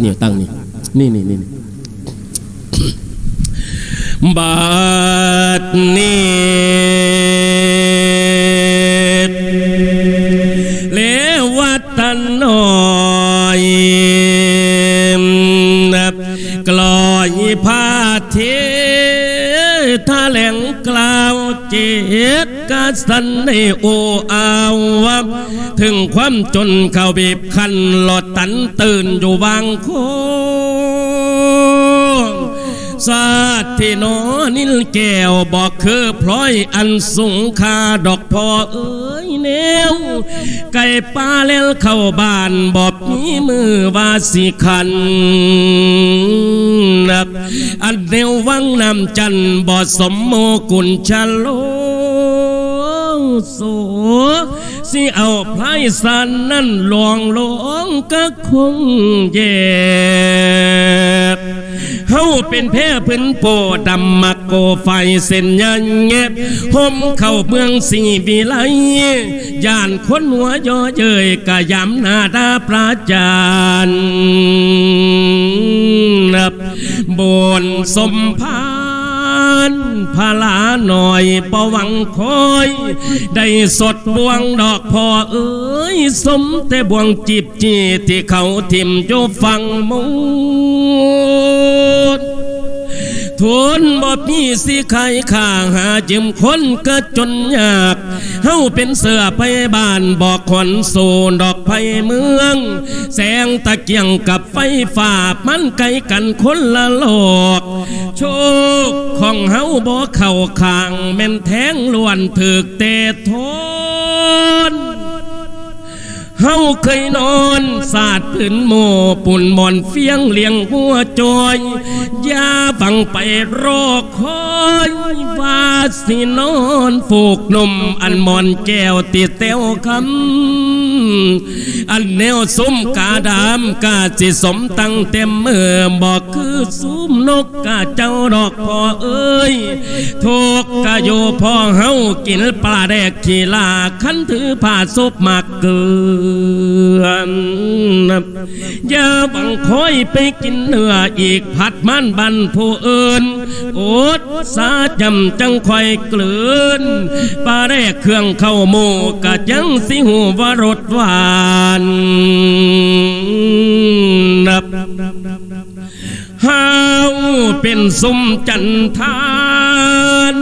เนี่ยตั้งนี่นี่นี่นี่บาดนี้เลวัตน เจ็ดกาสันในโออาวถึงความจนเขาบีบคันหลอดตันตื่นอยู่บางโคสาที่นอนิลแก้วบอกคือพลอยอันสูงคาดอกพอเอ้ยแนวไก่ป้าแล้วเข้าบ้านบอกมีมือวาสิคันนับอันเดียววังนำจันบอดสมโมกุลชะโล โสสิเอาไพรสันนั่นลวงลงก็คงแย่เฮาเป็นแพ้พื้นโปดำมักโกไฟเส้นยันเงียบห่มเข้าเมืองสีวิไลย่านคนหัวย่อเย้ยกะยำนาดาประจานบบนสมพา นพาลาหน่อยประวังคอย ได้สดบวงดอกพอเอ้ย สมแต่บวงจีบจีที่เขาทิมโยฟังมุด ทุนบ่มีสิใครข้าหาจิมคนก็จนยากเฮาเป็นเสือไปบ้านบอกขนโซนดอกไผ่เมือง แสงตะเกียงกับไฟฟ้ามันไกลกันคนละโลก โชคของเฮาบ่เข้าข้างแม่นแทงล้วนถึกเตะทน เฮาเคยนอนสาดพื้นโมปุ่นมอนเฟียงเลี้ยงหัวจอยยาฟังไปรอคอยว่าสินอนฝูกนมอันมอนแก้วติดเต้วคำ อันแนวสมกาดามกาสิสมตั้งเต็มเมื่อบอกคือสุมนกกาเจ้าดอกพอเอ้ยทุกกะโยพอเฮากินปลาแดกขีลาขันถือผ้าซบมากเกินอย่าบังคอยไปกินเนื้ออีกผัดมันบันผู้อื่นโอดสาจำจังคอยเกลืนปลาแดกเครื่องเข้าหมูกะจังสิหูวรสหวานนับเฮาเป็นสมจันทาน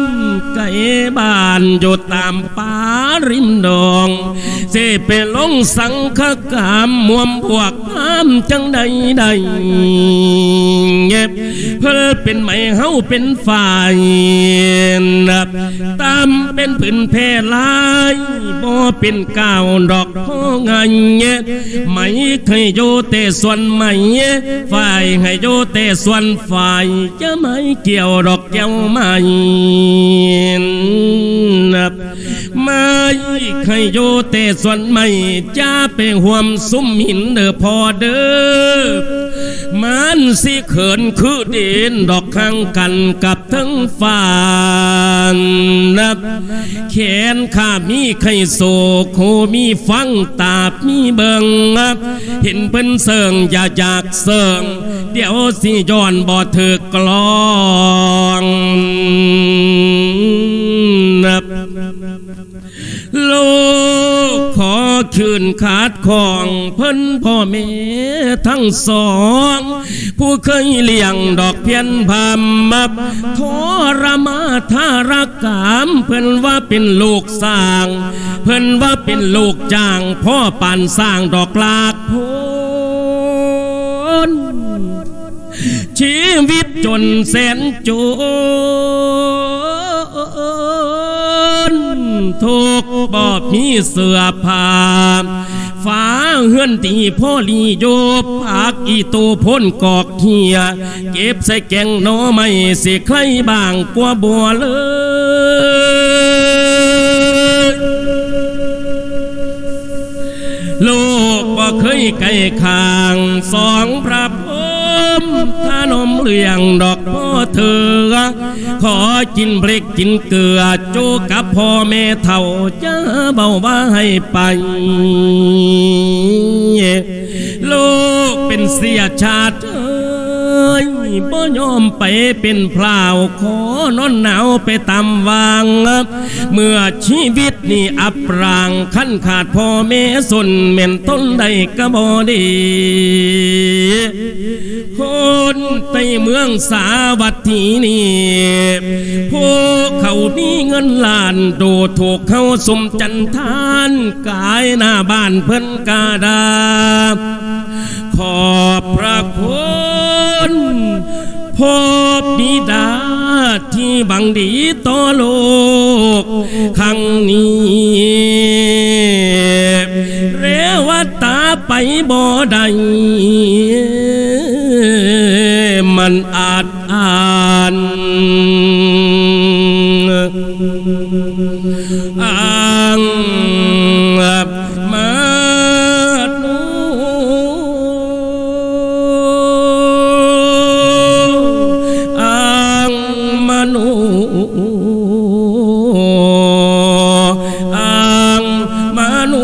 ไก่บ้านอยู่ตามป่าริมดอง สไปลงสังฆกรรมมวมพวกน้ำจังใดใดเงียบเพื่อเป็นไหมเฮาเป็นฝ่ายนับตามเป็นผืนเพลายบ่เป็นก้าวดอกพ่องานเงียไหมเคยโยเตส่วนไหมฝ่ายให้โยเตส่วนฝ่ายจะไม่เกี่ยวดอกแก้วไม่นับ ไม่เคยโยเตส่วนไม่จะไปห่วมซุ้มหินเด้อพอเด้อมันสิเขินคือเด่นดอกข้างกันกับทั้งฝ่านนับแขนข้ามีไข่โศกโคมีฟังตาบมีเบิงนับเห็นเพิ่นเสิงอย่าจากเสิงเดี๋ยวสิย้อนบ่เถือกลอง อคืนขาดของเพิ่นพ่อแม่ทั้งสอง ผู้เคยเลี้ยงดอกเพียนพามมับทรมาทารักกาม เพิ่นว่าเป็นลูกสร้าง เพิ่นว่าเป็นลูกจ้าง พ่อปานสร้างดอกลากโพนชีวิตจนแสนจน ทุกบอบมีเสื้อผ้าฟ้าเฮือนตีพ่อลีโยบผักอีตูพ่นกอกเหีย เก็บใส่แกงน้อไม่สิใครบางกว่าบัวเลยลูกบ่เคยไก่คางสองพระ มถ้านมเลี้ยงดอกพ่อเธอ ขอกินเบรกกินเกลือโจกับพ่อแม่เท่าจะเบาว่าให้ไปโลกเป็นเสียชาติเอ้ยบ่ยอมไปเป็นพราวขอนอนหนาวไปตามวาง เมื่อชีวิตนี่อับรางขั้นขาดพ่อแม่สนเหม่นต้นใดก็บ่ดีคนใต้เมืองสาวัตถีนี่พวกเขามีเงินล้านโดดถูกเขาสมจันทานกายหน้าบ้านเพิ่นกาดา ขอบพระคุณ พบบิดาที่บังดีต่อโลกครั้งนี้เรวตาไปบ่ได้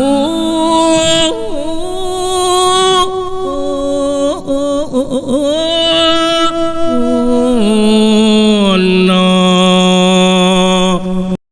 xuống